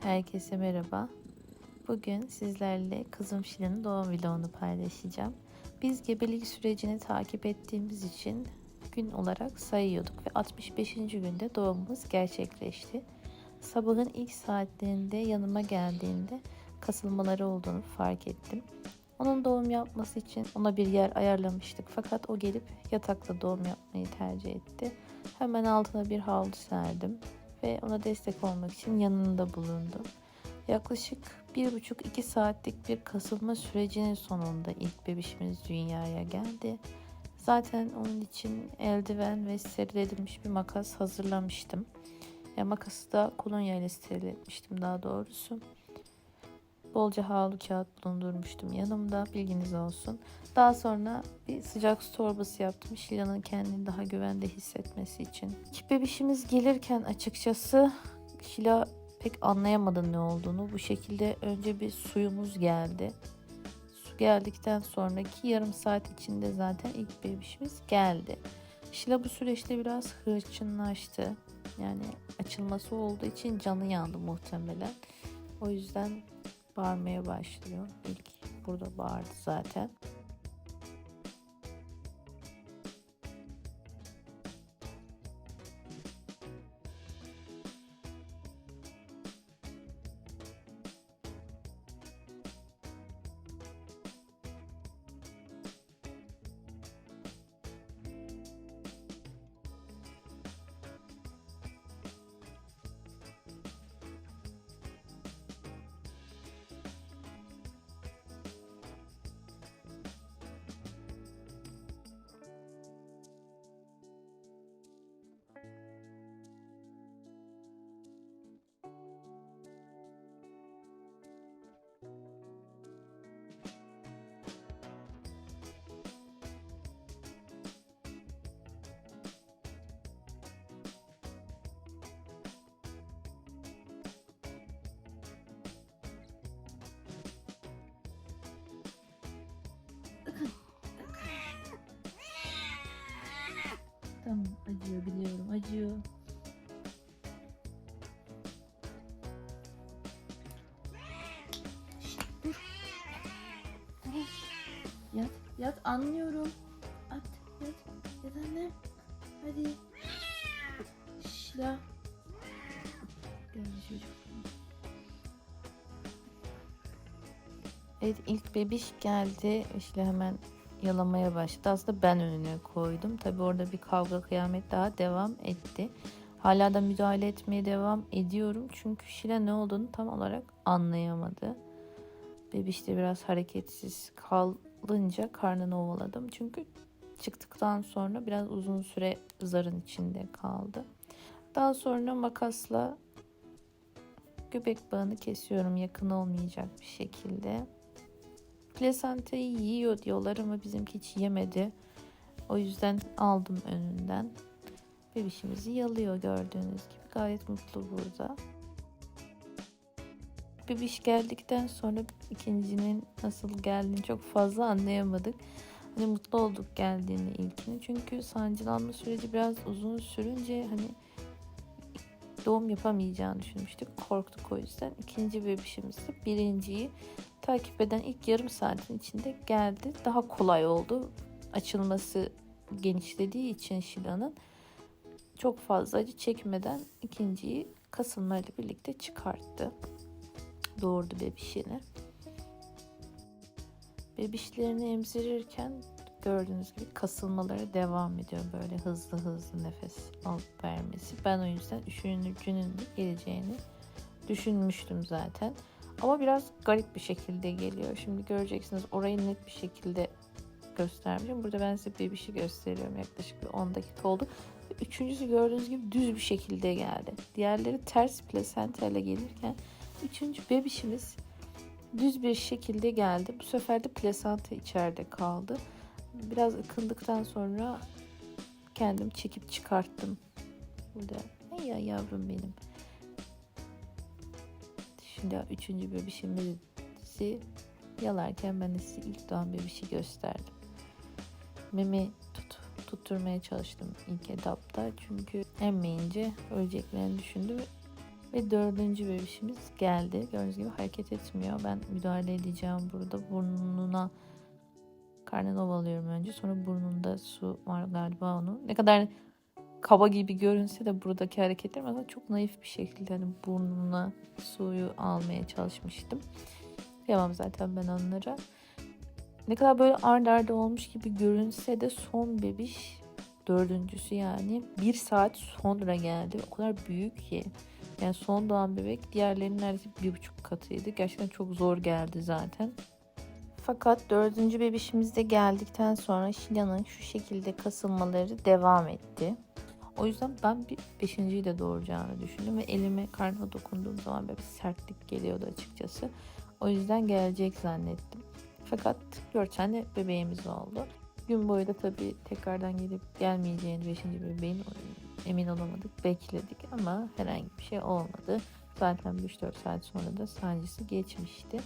Herkese merhaba. Bugün sizlerle kızım Şile'nin doğum vlogunu paylaşacağım. Biz gebelik sürecini takip ettiğimiz için gün olarak sayıyorduk ve 65. günde doğumumuz gerçekleşti. Sabahın ilk saatlerinde yanıma geldiğinde kasılmaları olduğunu fark ettim. Onun doğum yapması için ona bir yer ayarlamıştık fakat o gelip yatakta doğum yapmayı tercih etti. Hemen altına bir havlu serdim ve ona destek olmak için yanında bulundum. Yaklaşık bir buçuk iki saatlik bir kasılma sürecinin sonunda ilk bebişimiz dünyaya geldi. Zaten onun için eldiven ve steril edilmiş bir makas hazırlamıştım. Ya makası da kolonya ile steril etmiştim daha doğrusu. Bolca havlu kağıt bulundurmuştum yanımda bilginiz olsun. Daha sonra bir sıcak su torbası yaptım. Şila'nın kendini daha güvende hissetmesi için. İlk bebişimiz gelirken açıkçası Şila pek anlayamadı ne olduğunu. Bu şekilde önce bir suyumuz geldi. Su geldikten sonraki yarım saat içinde zaten ilk bebişimiz geldi. Şila bu süreçte biraz hırçınlaştı. Yani açılması olduğu için canı yandı muhtemelen. O yüzden bağırmaya başlıyor. İlk burada bağırdı zaten. Yat anlıyorum. At yat yat anne. Hadi. Şila. Geldi çocuk. Evet ilk bebiş geldi. İşte hemen yalamaya başladı. Aslında ben önüne koydum. Tabi orada bir kavga kıyamet daha devam etti. Hala da müdahale etmeye devam ediyorum. Çünkü Şile ne olduğunu tam olarak anlayamadı. Bebiş de biraz hareketsiz kalınca karnını ovaladım. Çünkü çıktıktan sonra biraz uzun süre zarın içinde kaldı. Daha sonra makasla göbek bağını kesiyorum yakın olmayacak bir şekilde. Plasentayı yiyor diyorlar ama bizimki hiç yemedi. O yüzden aldım önünden. Bebişimizi yalıyor gördüğünüz gibi. Gayet mutlu burada. Bebiş geldikten sonra ikincinin nasıl geldiğini çok fazla anlayamadık. Hani mutlu olduk geldiğini ilkini. Çünkü sancılanma süreci biraz uzun sürünce hani doğum yapamayacağını düşünmüştük. Korktuk o yüzden. İkinci bebişimiz de birinciyi takip eden ilk yarım saatin içinde geldi. Daha kolay oldu. Açılması genişlediği için Şila'nın çok fazla acı çekmeden ikinciyi kasılmayla birlikte çıkarttı. Doğurdu bebişini. Bebişlerini emzirirken gördüğünüz gibi kasılmaları devam ediyor. Böyle hızlı hızlı nefes alıp vermesi. Ben o yüzden üşüncünün geleceğini düşünmüştüm zaten. Ama biraz garip bir şekilde geliyor. Şimdi göreceksiniz orayı net bir şekilde göstermişim. Burada ben size bebişi gösteriyorum. Yaklaşık bir 10 dakika oldu. Üçüncüsü gördüğünüz gibi düz bir şekilde geldi. Diğerleri ters plasenta ile gelirken üçüncü bebişimiz düz bir şekilde geldi. Bu sefer de plasenta içeride kaldı. Biraz ıkındıktan sonra kendim çekip çıkarttım. Burada. Ay ya yavrum benim. Şimdi üçüncü bebişimizi yalarken ben de size ilk doğan bebişi gösterdim. meme tut, tutturmaya çalıştım ilk etapta. Çünkü emmeyince öleceklerini düşündüm. Ve dördüncü bebişimiz geldi. Gördüğünüz gibi hareket etmiyor. Ben müdahale edeceğim burada. Burnuna karnını ovalıyorum önce. Sonra burnunda su var galiba onun. Ne kadar kaba gibi görünse de buradaki hareketler aslında çok naif bir şekilde hani burnuna suyu almaya çalışmıştım. Yapamam zaten ben onlara. Ne kadar böyle ard arda olmuş gibi görünse de son bebiş dördüncüsü yani bir saat sonra geldi. O kadar büyük ki. Yani son doğan bebek diğerlerinin neredeyse bir buçuk katıydı. Gerçekten çok zor geldi zaten. Fakat dördüncü bebişimiz de geldikten sonra Şilan'ın şu şekilde kasılmaları devam etti. O yüzden ben bir beşinciyi de doğuracağını düşündüm ve elime karnına dokunduğum zaman böyle bir sertlik geliyordu açıkçası. O yüzden gelecek zannettim. Fakat 4 tane bebeğimiz oldu. Gün boyu da tabii tekrardan gelip gelmeyeceğini 5. bebeğin emin olamadık. Bekledik ama herhangi bir şey olmadı. Zaten 3-4 saat sonra da sancısı geçmişti.